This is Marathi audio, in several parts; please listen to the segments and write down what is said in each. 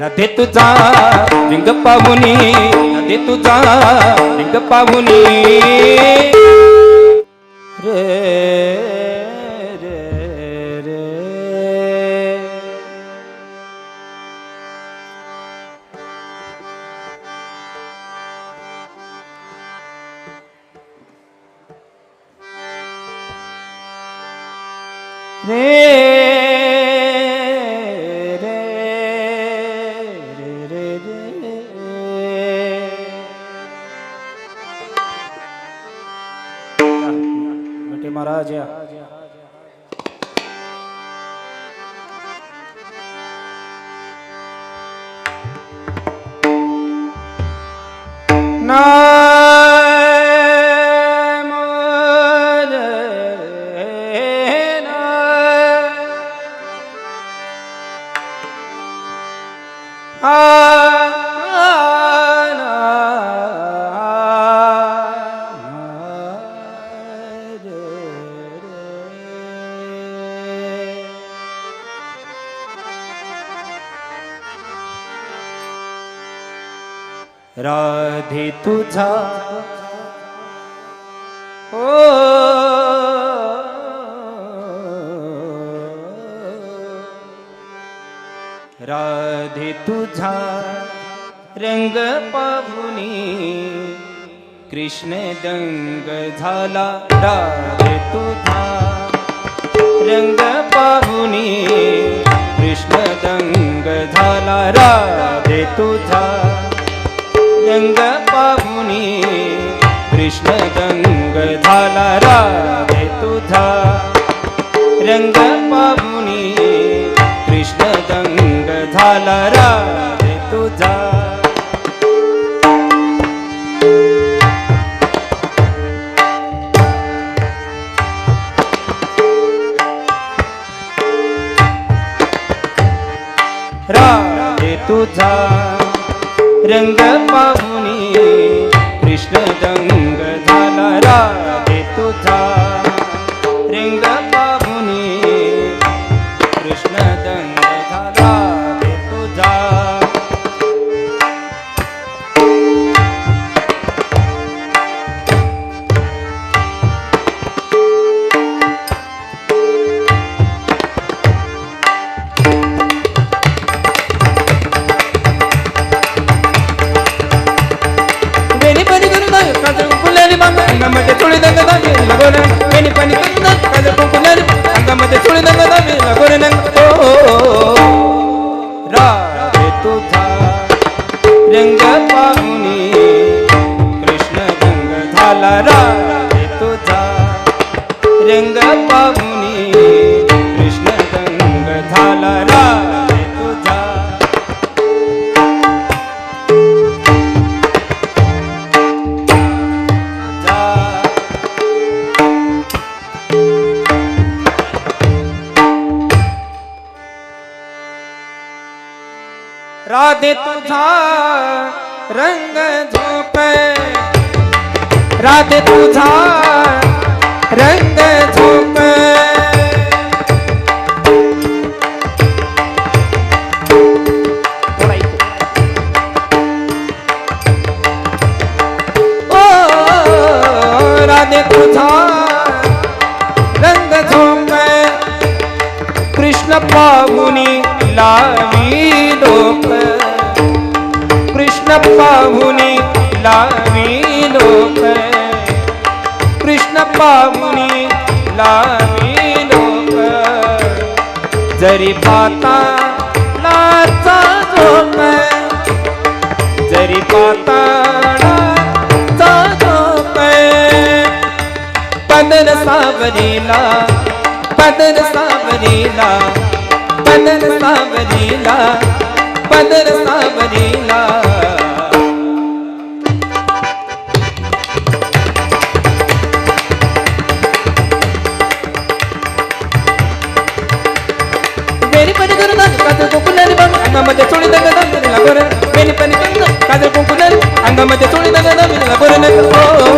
राधे तुझा लिंग पाहुनी राधे तुझा लिंग पाहुनी راجع राधे तुझा. ओ. राधे तुझा रंग पाहुनी कृष्ण दंग झाला. राधे तुझा रंग पाहुनी कृष्ण दंग झाला. राधे तुझा रंग पाहुनी कृष्ण दंग झाला राधे तुझा. रंग पाहुनी कृष्ण दंग झाला राधे तुझा. राधे तुझा. रंग पाहुनी राधे तुझा रंग झोप। राधे तुझा रंग झोप। राधे तुझा रंग झोप। कृष्ण पाहुनी लावी पाहुनी लावी लोक कृष्ण पाहुनी लावी लोक जरी पाता लाचा झोप जरी पाता झोप पदन सावरीला पदन सावरीला पदन सावरीला पदर सावरीला। ಬರ ಬೆನಿ ಪನಿ ತಂದ ಕದರ್ ಕುಂಕುನರು ಅಂಗಮತೆ ಸುಳಿದ ನವಿಲ ಬರನ ಓ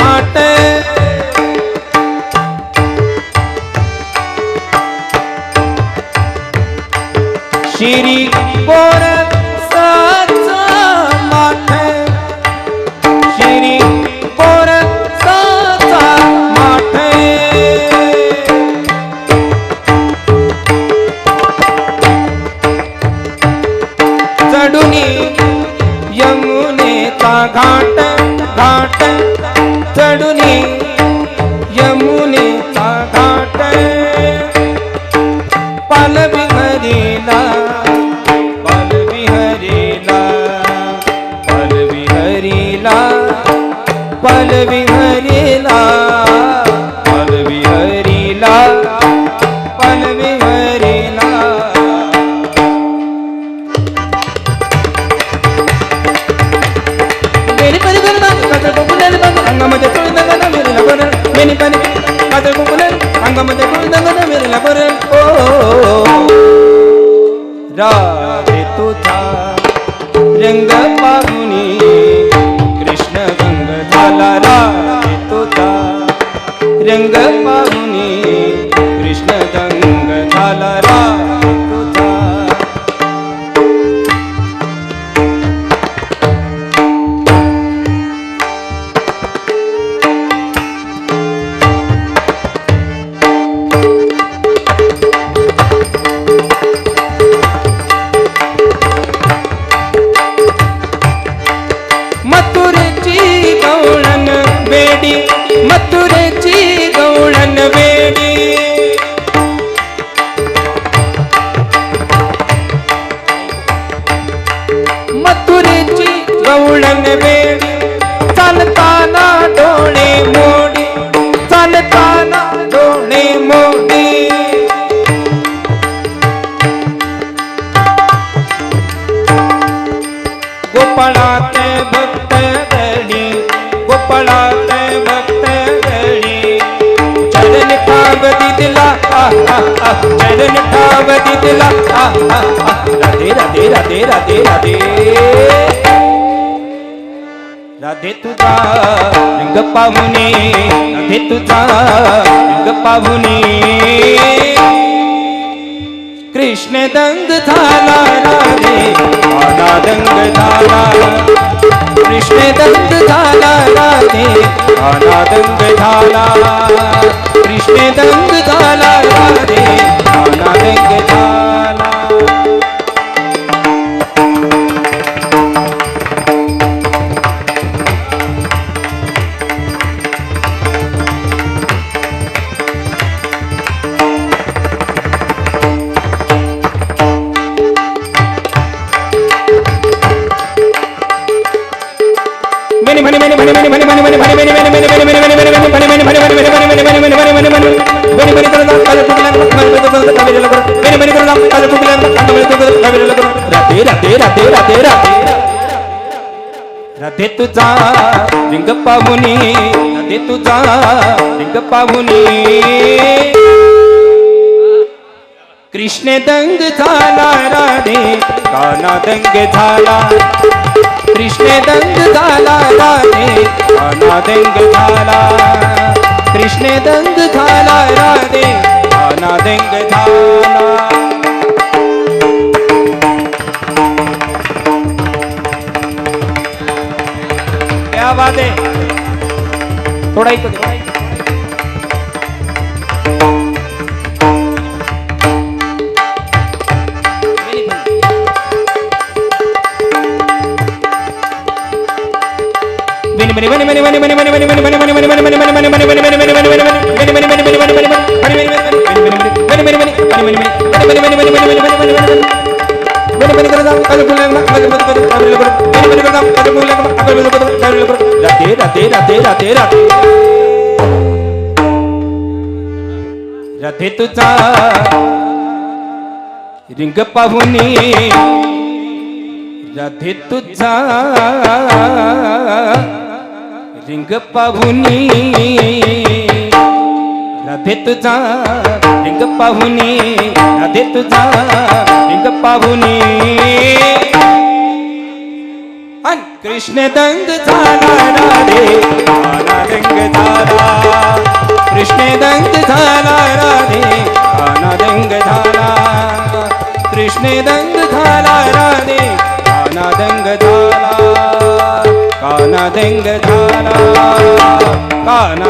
हरीला पलवी हरीला पलवी हरीला पलवी हरीला मेरी परी गणना कातर कुंकुलेल अंगामध्ये चोळी नगाना मेरीला बरं. मेरी परी कातर कुंकुलेल अंगामध्ये चोळी नगाना मेरीला बरं. ओ राधे तुझा रंग पाहुणी jangan गोपाळात भक्त गडी गोपाळात भक्त गडी चरण ठावती दिला आ, आ, आ, चरण ठावती दिला आ, आ, राधे राधे राधे राधे राधे. राधे तुझा रंग पाहुणे राधे तुझा रंग पाहुणे. कृष्ण दंग झाला राधे आना दंग झाला कृष्ण दंग झाला राधे आना दंग झाला कृष्ण दंग झाला राधे आना दंग राधे राधे राधे राधे राधे राधे तुझा रिंग पाहुनी राधे तुझा रिंग पाहुनी. कृष्ण दंग झाला राधे काना दंग झाला। कृष्ण दंग झाला राधे काना दंग झाला। कृष्ण दंग झाला राधे काना दंग झाला। क्या बात है? थोड़ा इकडे राधे राधे राधे राधे राधे तुझा रिंग पाहुनी राधे तुझा रिंग पाहुनी राधे तुझा रिंग पाहुनी राधे तुझा रिंग पाहुनी कृष्ण दंग झाला राधे தங்க தாரா கானா